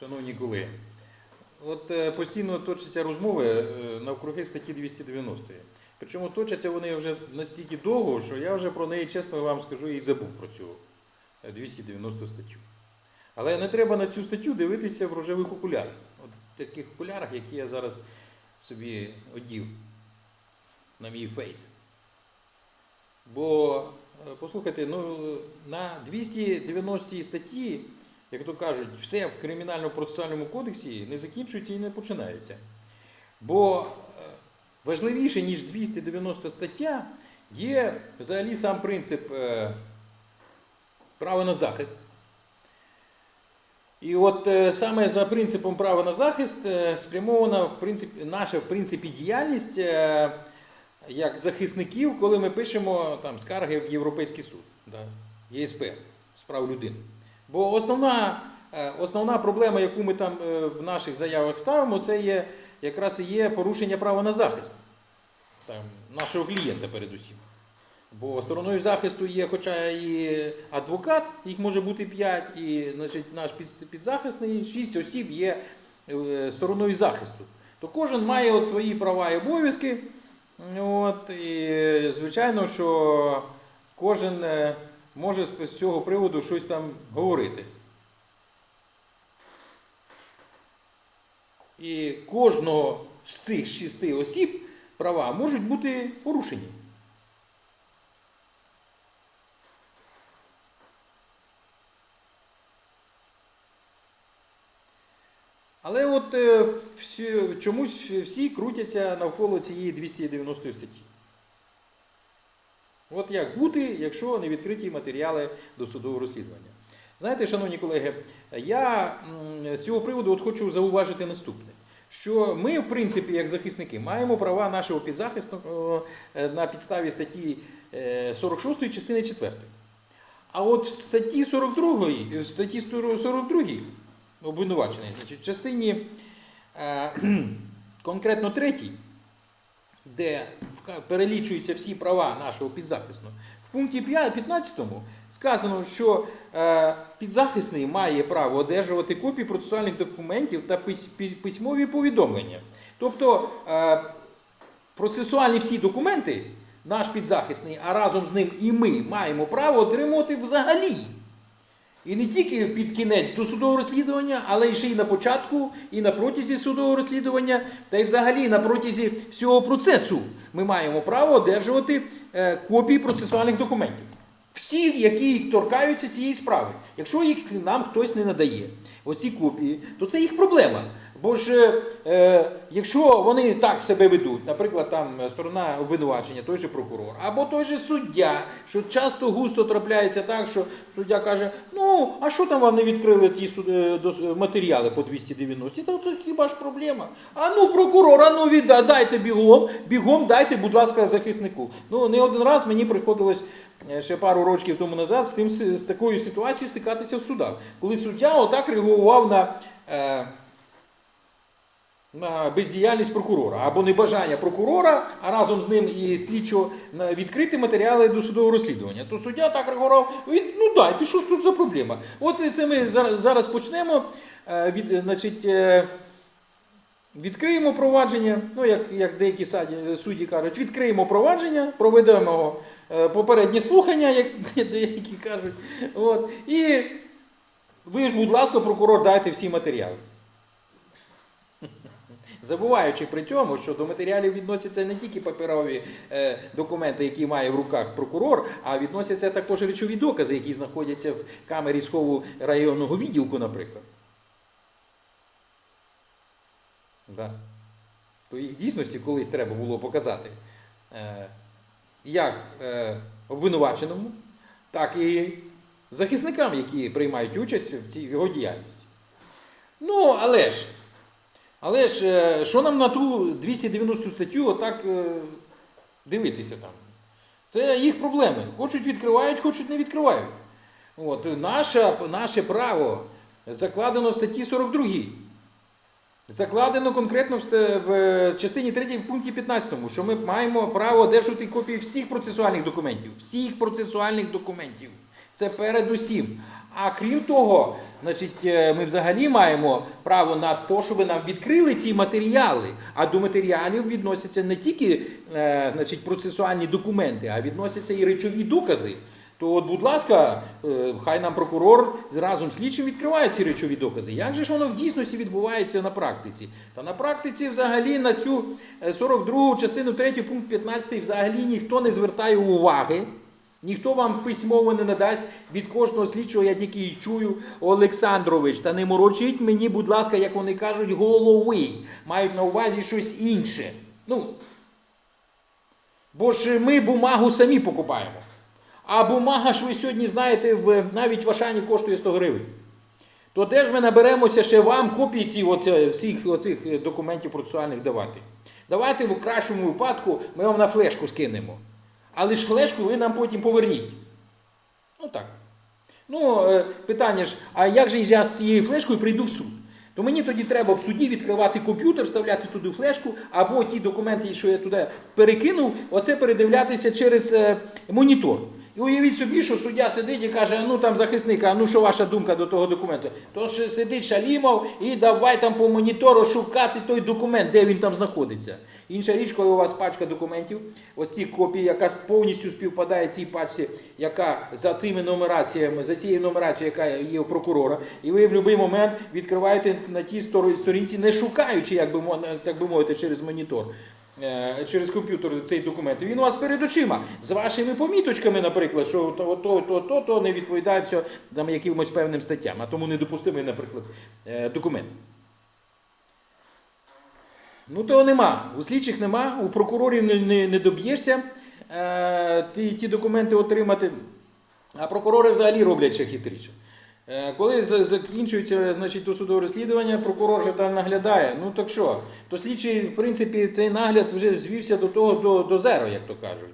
Шановні колеги, от е, постійно точаться розмови е, навкруги статті 290. Причому точаться вони вже настільки довго, що я вже про неї, чесно вам скажу, і забув про цю е, 290 статтю. Але не треба на цю статтю дивитися в рожевих окулярах. От таких окулярах, які я зараз собі одів на мій фейс. Бо, е, послухайте, ну, на 290 статті, як то кажуть, все в кримінально-процесуальному кодексі не закінчується і не починається. Бо е, важливіше, ніж 290 стаття, є взагалі сам принцип е, права на захист. І от е, саме за принципом права на захист спрямована в принципі, наша в принципі діяльність як захисників, коли ми пишемо там, скарги в Європейський суд, да, ЄСП з прав людини. Бо основна, е, основна проблема, яку ми там е, в наших заявах ставимо, це є якраз і є порушення права на захист там, нашого клієнта передусім. Бо стороною захисту є, хоча і адвокат, їх може бути 5, і значить, наш підзахисний, 6 осіб є е, стороною захисту. То кожен має от свої права і обов'язки. От, і звичайно, що кожен може з цього приводу щось там говорити. І кожного з цих шести осіб права можуть бути порушені. Але от е, всі, чомусь всі крутяться навколо цієї 290 статті. От як бути, якщо не відкриті матеріали до судового розслідування. Знаєте, шановні колеги, я з цього приводу от хочу зауважити наступне. Що ми, в принципі, як захисники, маємо права нашого підзахисного е, на підставі статті е, 46 частини 4. А от в статті 42, статті 42 обвинувачений, значить, частині е, конкретно третій, де перелічуються всі права нашого підзахисного, в пункті 15 сказано, що е, підзахисний має право одержувати копії процесуальних документів та письмові повідомлення. Тобто е, процесуальні всі документи наш підзахисний, а разом з ним і ми маємо право отримувати взагалі. І не тільки під кінець до судового розслідування, але ще й на початку, і на протязі судового розслідування, та й взагалі на протязі всього процесу ми маємо право одержувати е, копії процесуальних документів. Всіх, які торкаються цієї справи. Якщо їх нам хтось не надає, оці копії, то це їх проблема. Бо ж е, якщо вони так себе ведуть, наприклад, там сторона обвинувачення, той же прокурор, або той же суддя, що часто густо трапляється так, що суддя каже: ну, а що там вам не відкрили ті суд- е, матеріали по 290? Та це хіба ж проблема? А ну, прокурор, а ну віддай, дайте бігом, бігом дайте, будь ласка, захиснику. Ну, не один раз мені приходилось е, ще пару років тому назад з, тим, з такою ситуацією стикатися в судах, коли суддя отак реагував на. Е, бездіяльність прокурора або небажання прокурора, а разом з ним і слідчого відкрити матеріали до судового розслідування. То суддя так реагував, він, ну дайте, що ж тут за проблема? От це ми зараз, почнемо. е, Від, значить, е, відкриємо провадження, ну як, як деякі судді кажуть, відкриємо провадження, проведемо е, попереднє слухання, як деякі кажуть. От, і ви ж, будь ласка, прокурор, дайте всі матеріали. Забуваючи при цьому, що до матеріалів відносяться не тільки паперові е, документи, які має в руках прокурор, а відносяться також речові докази, які знаходяться в камері схову районного відділку, наприклад. Да. То їх дійсності колись треба було показати е, як е, обвинуваченому, так і захисникам, які приймають участь в цій його діяльності. Ну, але ж. Але ж е, що нам на ту 290 статтю отак е, дивитися там? Це їх проблеми. Хочуть відкривають, хочуть не відкривають. От, наше, наше право закладено в статті 42. Закладено конкретно в, частині 3 пункті 15, що ми маємо право одержувати копії всіх процесуальних документів. Всіх процесуальних документів. Це передусім. А крім того, значить, е, ми взагалі маємо право на те, щоб нам відкрили ці матеріали. А до матеріалів відносяться не тільки е, значить, процесуальні документи, а відносяться і речові докази. То, от, будь ласка, е, хай нам прокурор разом з слідчим відкриває ці речові докази. Як же ж воно в дійсності відбувається на практиці? Та на практиці взагалі на цю е, 42 частину 3 пункт 15 взагалі ніхто не звертає уваги. Ніхто вам письмово не надасть від кожного слідчого, я тільки й чую Олександрович. Та не морочіть мені, будь ласка, як вони кажуть, голови. Мають на увазі щось інше. Ну, бо ж ми бумагу самі покупаємо. А бумага ж ви сьогодні знаєте, навіть в Ашані коштує 100 гривень. То де ж ми наберемося ще вам копії ці, оце, всіх оцих документів процесуальних давати? Давайте в кращому випадку ми вам на флешку скинемо. Але ж флешку ви нам потім поверніть. Ну так. Ну, е, питання ж, а як же я з цією флешкою прийду в суд? То мені тоді треба в суді відкривати комп'ютер, вставляти туди флешку, або ті документи, що я туди перекинув, оце передивлятися через е, монітор. І уявіть собі, що суддя сидить і каже, ну там захисник, а ну що ваша думка до того документу? То ще сидить Шалімов і давай там по монітору шукати той документ, де він там знаходиться. Інша річ, коли у вас пачка документів, оці копії, яка повністю співпадає цій пачці, яка за цими нумераціями, за цією нумерацією, яка є у прокурора, і ви в будь-який момент відкриваєте на тій сторінці, не шукаючи, як би, так би мовити, через монітор. Е, Через комп'ютер цей документ. Він у вас перед очима з вашими поміточками, наприклад, що то, то, то, то, то не відповідає все там якимось певним статтям, а тому недопустимий, наприклад, е, документ. Ну того нема. У слідчих нема, у прокурорів не, не, не доб'єшся е, ті, ті документи отримати. А прокурори взагалі роблять ще хитріше. Е, Коли закінчується значить, досудове розслідування, прокурор же там наглядає. Ну так що? То слідчий, в принципі, цей нагляд вже звівся до того до, до зеро, як то кажуть.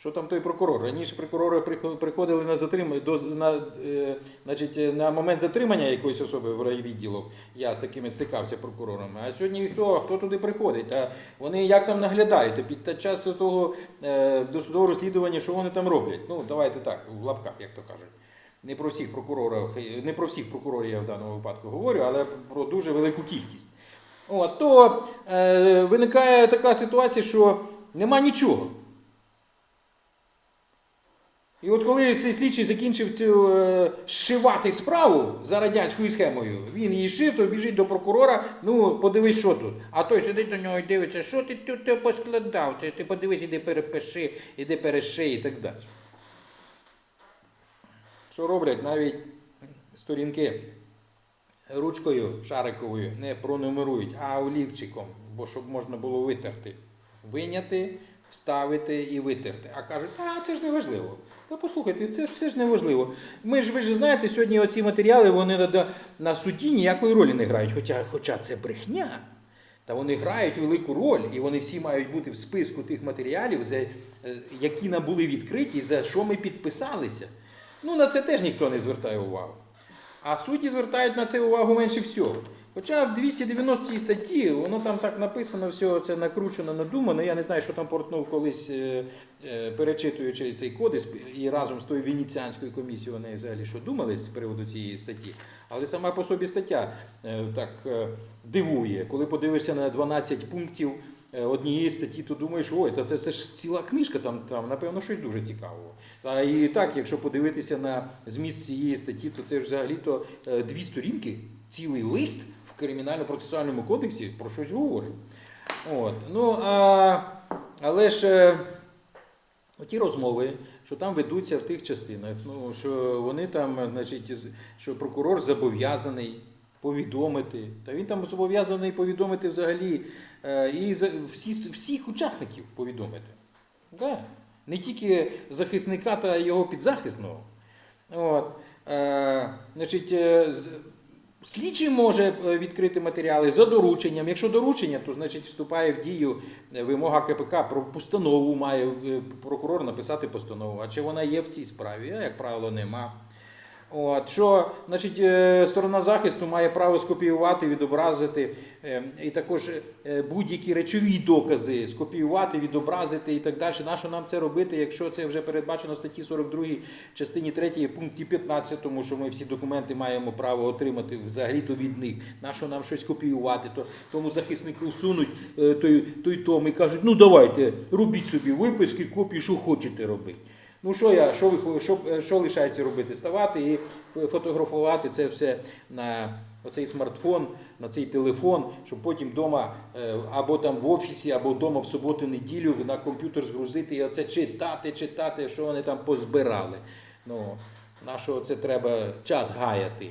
Що там той прокурор? Раніше прокурори приходили на затримання до на, е, значить, е, на момент затримання якоїсь особи в райвідділок. Я з такими стикався прокурорами. А сьогодні хто, хто туди приходить? А вони як там наглядають? Під час того е, досудового розслідування, що вони там роблять? Ну, давайте так, в лапках, як то кажуть. Не про всіх прокурорів, не про всіх прокурорів я в даному випадку говорю, але про дуже велику кількість. От, то е, виникає така ситуація, що нема нічого. І от коли цей слідчий закінчив цю е, зшивати справу за радянською схемою, він її шив, то біжить до прокурора, ну подивись, що тут. А той сидить до нього і дивиться, що ти тут поскладав, ти подивись, іди перепиши, іди переши і так далі. Що роблять навіть сторінки ручкою шариковою не пронумерують, а олівчиком, бо щоб можна було витерти. Виняти, вставити і витерти. А кажуть, а це ж не важливо. Та послухайте, це все ж не важливо. Ми ж ви ж знаєте, сьогодні оці матеріали вони на, на суді ніякої ролі не грають. Хоча, хоча це брехня. Та вони грають велику роль, і вони всі мають бути в списку тих матеріалів, за, е, які нам були відкриті, за що ми підписалися. Ну, на це теж ніхто не звертає увагу. А судді звертають на це увагу менше всього. Хоча в 290 статті, воно там так написано, все це накручено, надумано. Я не знаю, що там Портнов колись, е, е, перечитуючи цей кодекс, і разом з тою Венеціанською комісією вони взагалі що думали з приводу цієї статті. Але сама по собі стаття е, так дивує. Коли подивишся на 12 пунктів однієї статті, то думаєш, ой, та це, це ж ціла книжка, там, там напевно щось дуже цікавого. А і так, якщо подивитися на зміст цієї статті, то це взагалі-то е, дві сторінки, цілий лист в кримінально-процесуальному кодексі про щось говорить. От. Ну, а, але ж е, оті розмови, що там ведуться в тих частинах, ну, що вони там, значить, що прокурор зобов'язаний повідомити, та він там зобов'язаний повідомити взагалі е, і всі, всіх учасників повідомити. Да. Не тільки захисника та його підзахисного. От. Е, значить, е, слідчий може е, відкрити матеріали за дорученням. Якщо доручення, то значить вступає в дію вимога КПК про постанову, має прокурор написати постанову. А чи вона є в цій справі? А, як правило, нема. От, що значить, е, сторона захисту має право скопіювати, відобразити, е, і також е, будь-які речові докази скопіювати, відобразити і так далі. Нащо нам це робити, якщо це вже передбачено в статті 42 частині 3 пункті 15, тому що ми всі документи маємо право отримати взагалі-то від них. Нащо нам щось копіювати? То тому захиснику сунуть е, той, той том і кажуть, ну давайте, робіть собі виписки, копії, що хочете робити. Ну що я, що ви що, е, що лишається робити? Ставати і фотографувати це все на оцей смартфон, на цей телефон, щоб потім вдома або там в офісі, або вдома в суботу-неділю на комп'ютер згрузити і оце читати, читати, що вони там позбирали. Ну, на що це треба час гаяти.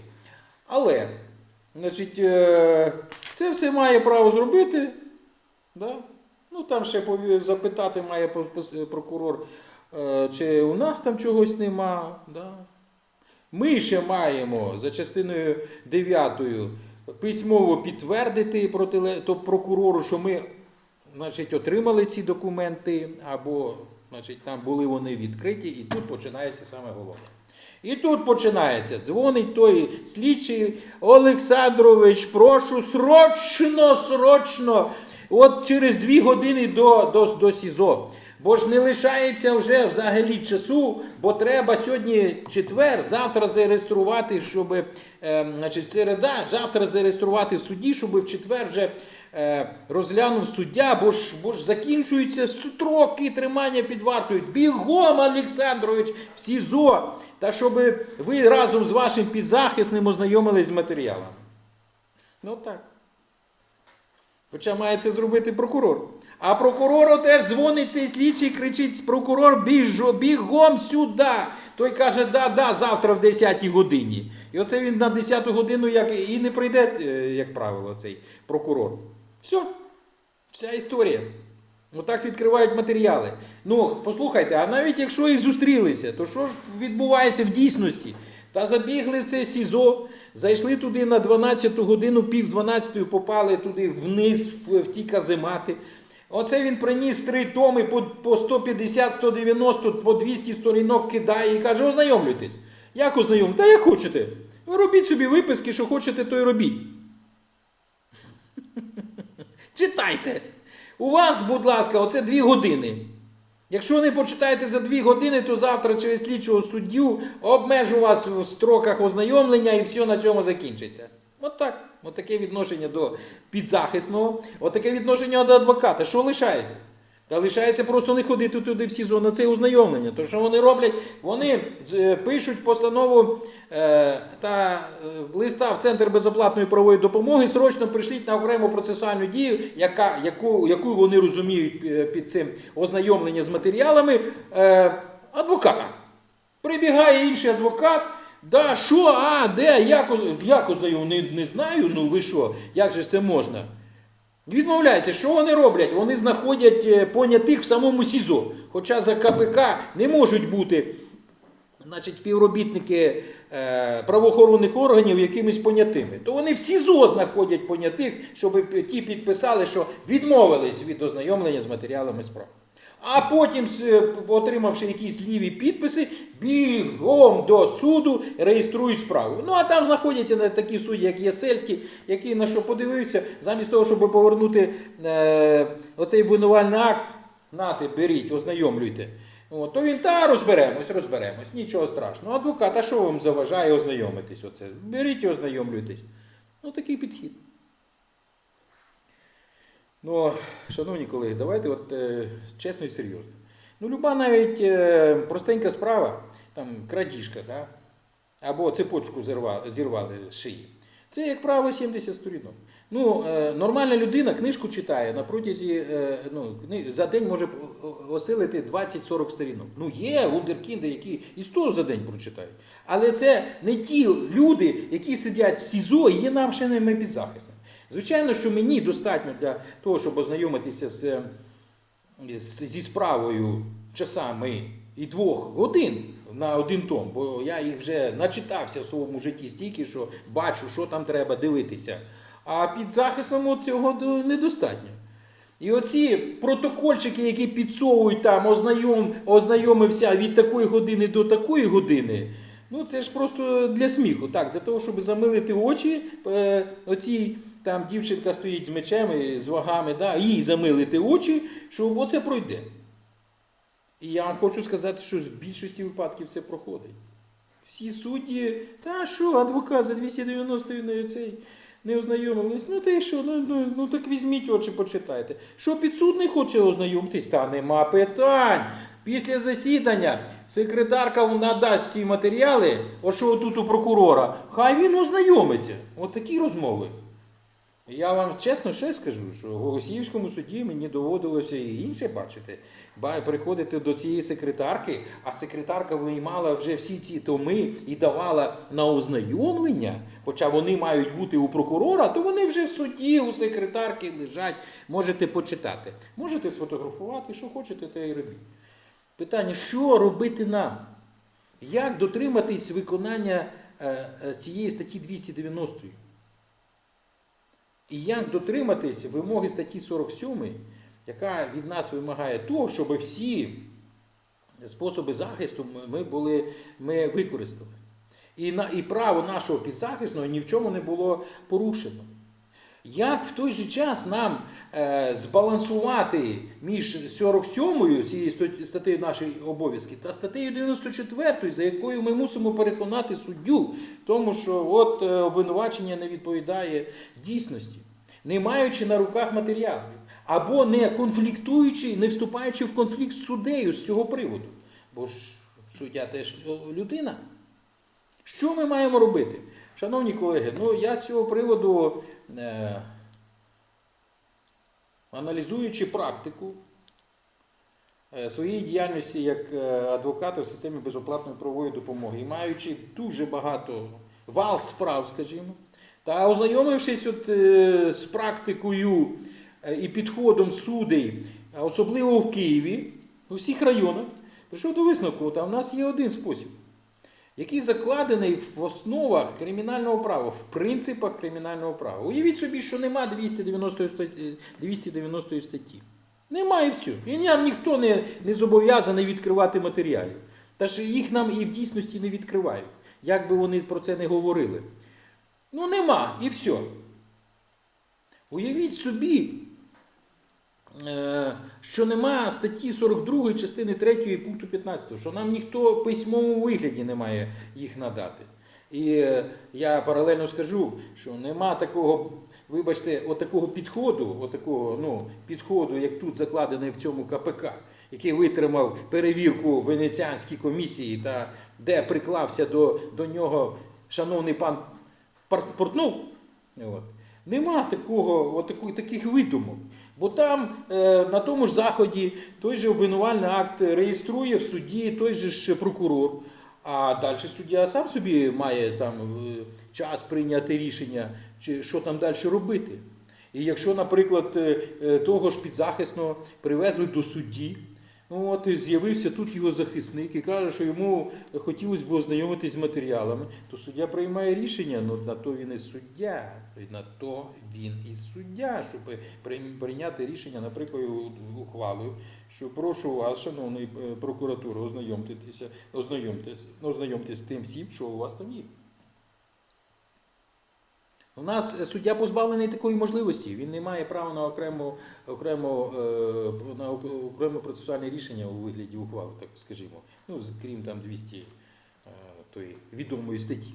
Але, значить, е, це все має право зробити. Да? Ну там ще запитати має прокурор, е, чи у нас там чогось нема. Да? Ми ще маємо за частиною 9 письмово підтвердити протиле- то прокурору, що ми значить, отримали ці документи, або значить, там були вони відкриті, і тут починається саме головне. І тут починається. Дзвонить той слідчий Олександрович, прошу срочно, срочно, от через дві години до, до, до СІЗО. Бо ж не лишається вже взагалі часу, бо треба сьогодні четвер, завтра зареєструвати, щоб е, значить, середа, завтра зареєструвати в суді, щоб в четвер вже е, розглянув суддя, бо ж, бо ж закінчуються строки тримання під вартою. Бігом, Олександрович, в СІЗО, та щоб ви разом з вашим підзахисним ознайомились з матеріалами. Ну так. Хоча має це зробити прокурор. А прокурору теж дзвонить цей слідчий, кричить: прокурор, біжо, бігом сюди. Той каже, да, да, завтра в 10 годині. І оце він на 10 годину як, і не прийде, е, як правило, цей прокурор. Все, вся історія. Отак відкривають матеріали. Ну, послухайте, а навіть якщо і зустрілися, то що ж відбувається в дійсності? Та забігли в це СІЗО, зайшли туди на 12 годину, пів 12 попали туди вниз, в ті каземати. Оце він приніс три томи по, по 150, 190, по 200 сторінок кидає і каже, ознайомлюйтесь. Як ознайомлюйтесь? Та як хочете. Ви робіть собі виписки, що хочете, то й робіть. Читайте. У вас, будь ласка, оце дві години. Якщо не почитаєте за дві години, то завтра через слідчого суддю обмежу вас в строках ознайомлення і все на цьому закінчиться. От так. От таке відношення до підзахисного, от таке відношення до адвоката. Що лишається? Та лишається просто не ходити туди в СІЗО на це ознайомлення. То що вони роблять? Вони е, пишуть постанову е, та е, листа в Центр безоплатної правової допомоги, срочно прийшліть на окрему процесуальну дію, яка, яку, яку вони розуміють е, під цим ознайомлення з матеріалами е, адвоката. Прибігає інший адвокат. Да, що, а, де, як, як ознайом, не, не знаю, ну ви що, як же це можна? Відмовляється, що вони роблять? Вони знаходять е, понятих в самому СІЗО. Хоча за КПК не можуть бути значить, співробітники е, правоохоронних органів якимись понятими. То вони в СІЗО знаходять понятих, щоб ті підписали, що відмовились від ознайомлення з матеріалами справ. А потім, отримавши якісь ліві підписи, бігом до суду реєструють справу. Ну а там знаходяться на такі судді, як Єсельський, який на що подивився, замість того, щоб повернути е, оцей обвинувальний акт, нате, беріть, ознайомлюйте. От, то він та розберемось, розберемось, нічого страшного. Адвокат, а що вам заважає ознайомитись? Оце? Беріть і ознайомлюйтесь. Ну такий підхід. Ну, шановні колеги, давайте от, е, чесно і серйозно. Ну, люба навіть е, простенька справа, там крадіжка, да? або цепочку зірвали, зірвали з шиї. Це, як правило, 70 сторінок. Ну, е, нормальна людина книжку читає на протязі, е, ну, за день може осилити 20-40 сторінок. Ну, є вундеркінди, які і 100 за день прочитають. Але це не ті люди, які сидять в СІЗО і є нам ще нашими підзахисними. Звичайно, що мені достатньо для того, щоб ознайомитися з, е, зі справою часами і двох годин на один том, бо я їх вже начитався в своєму житті стільки, що бачу, що там треба дивитися. А підзахисному цього недостатньо. І оці протокольчики, які підсовують там, ознайом, ознайомився від такої години до такої години, Ну це ж просто для сміху, так, для того, щоб замилити очі, е, оцій там дівчинка стоїть з мечем з вагами, да, їй замилити очі, що оце пройде. І я вам хочу сказати, що в більшості випадків це проходить. Всі судді, та що, адвокат за 290 не цей. Не ознайомились. Ну ти що, ну, ну, ну так візьміть очі, почитайте. Що підсудний хоче ознайомитись? Та нема питань. Після засідання секретарка надасть ці матеріали, о що тут у прокурора, хай він ознайомиться. От такі розмови. Я вам чесно ще скажу, що в Голосіївському суді мені доводилося і інше бачити. Приходити до цієї секретарки, а секретарка виймала вже всі ці томи і давала на ознайомлення, хоча вони мають бути у прокурора, то вони вже в суді у секретарки лежать. Можете почитати. Можете сфотографувати, що хочете, те і робіть. Питання, що робити нам? Як дотриматись виконання е, е, цієї статті 290? І як дотриматись вимоги статті 47, яка від нас вимагає того, щоб всі способи захисту ми, були, ми використали. І, на, і право нашого підзахисного ні в чому не було порушено. Як в той же час нам е, збалансувати між 47 цією статтею нашої обов'язки та статтею 94, за якою ми мусимо переконати суддю тому, що от е, обвинувачення не відповідає дійсності, не маючи на руках матеріалів, або не конфліктуючи, не вступаючи в конфлікт з суддею з цього приводу. Бо ж суддя теж людина. Що ми маємо робити? Шановні колеги, ну я з цього приводу, е, аналізуючи практику е, своєї діяльності як е, адвоката в системі безоплатної правової допомоги і маючи дуже багато вал справ, скажімо, та ознайомившись от, е, з практикою е, і підходом судей, особливо в Києві, у всіх районах, прийшов до висновку, та в нас є один спосіб який закладений в основах кримінального права, в принципах кримінального права. Уявіть собі, що нема 290 статті. 290 статті. Нема і все. І нам ніхто не, не зобов'язаний відкривати матеріалів. Та ж їх нам і в дійсності не відкривають, як би вони про це не говорили. Ну нема, і все. Уявіть собі, що нема статті 42 частини 3 пункту 15, що нам ніхто в письмовому вигляді не має їх надати. І е, я паралельно скажу, що нема такого, вибачте, отакого підходу, отакого, ну, підходу, як тут закладений в цьому КПК, який витримав перевірку Венеціанській комісії та де приклався до, до нього шановний пан Портнов. От. Нема такого, от таких видумок. Бо там е, на тому ж заході той же обвинувальний акт реєструє в суді той же ж прокурор. А далі суддя сам собі має там е, час прийняти рішення, чи що там далі робити. І якщо, наприклад, е, е, того ж підзахисного привезли до судді, ну от і з'явився тут його захисник і каже, що йому хотілося б ознайомитись з матеріалами, то суддя приймає рішення, ну на то він і суддя, на то він і суддя, щоб прийняти рішення, наприклад, ухвалою, що прошу вас, шановний е, прокуратура, ознайомтеся, ознайомтеся, ознайомтесь з тим всім, що у вас там є. У нас е, суддя позбавлений такої можливості. Він не має права на окремо, окремо, на ок- окреме процесуальне рішення у вигляді ухвали, так скажімо. Ну, крім там 200 е, тої відомої статті.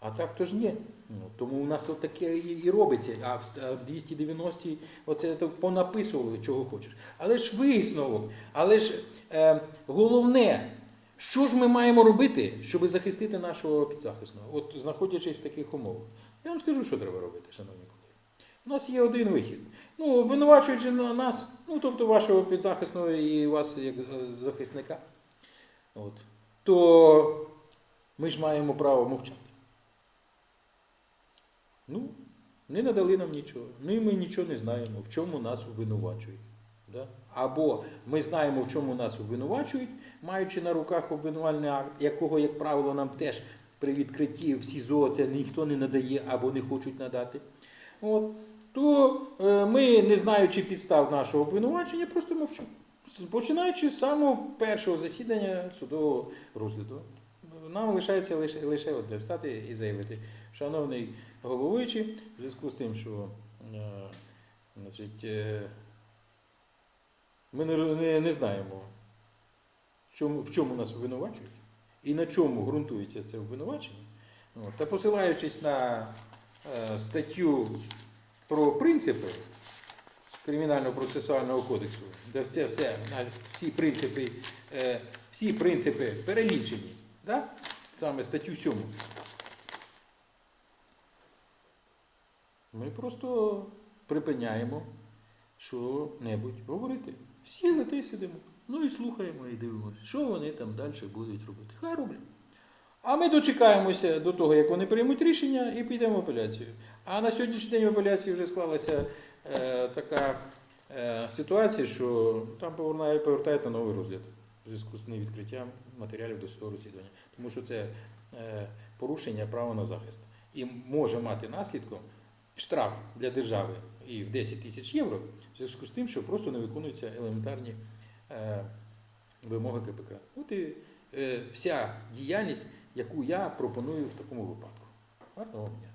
А так то ж ні. Ну, тому у нас таке і, робиться. А в 290 оце так понаписували, чого хочеш. Але ж висновок, але ж е, головне, що ж ми маємо робити, щоб захистити нашого підзахисного, от знаходячись в таких умовах. Я вам скажу, що треба робити, шановні колеги. У нас є один вихід. Ну, обвинувачуючи на нас, ну тобто вашого підзахисного і вас як е, захисника, от, то ми ж маємо право мовчати. Ну, не надали нам нічого. Ну і ми нічого не знаємо, в чому нас обвинувачують. Да? Або ми знаємо, в чому нас обвинувачують, маючи на руках обвинувальний акт, якого, як правило, нам теж при відкритті в СІЗО це ніхто не надає або не хочуть надати. От, то е, ми, не знаючи підстав нашого обвинувачення, просто мовчимо. Починаючи з самого першого засідання судового розгляду. нам лишається лише, лише одне встати і заявити. Шановний головуючий, в зв'язку з тим, що е, значить, е, ми не, не, не знаємо, в чому, в чому нас обвинувачують і на чому ґрунтується це обвинувачення. От, та посилаючись на е, статтю про принципи Кримінального процесуального кодексу, де це все, всі принципи, е, всі принципи перелічені, да? саме статтю 7. Ми просто припиняємо що-небудь говорити. Сіли та сидимо. Ну і слухаємо і дивимося, що вони там далі будуть робити. Хай роблять. А ми дочекаємося до того, як вони приймуть рішення, і підемо в апеляцію. А на сьогоднішній день в апеляції вже склалася е, така е, ситуація, що там повертають на новий розгляд в зв'язку з невідкриттям матеріалів до судового розслідування. Тому що це е, порушення права на захист. І може мати наслідком штраф для держави і в 10 тисяч євро в зв'язку з тим, що просто не виконуються елементарні е, вимоги КПК. От і е, вся діяльність, яку я пропоную в такому випадку. Гарного дня.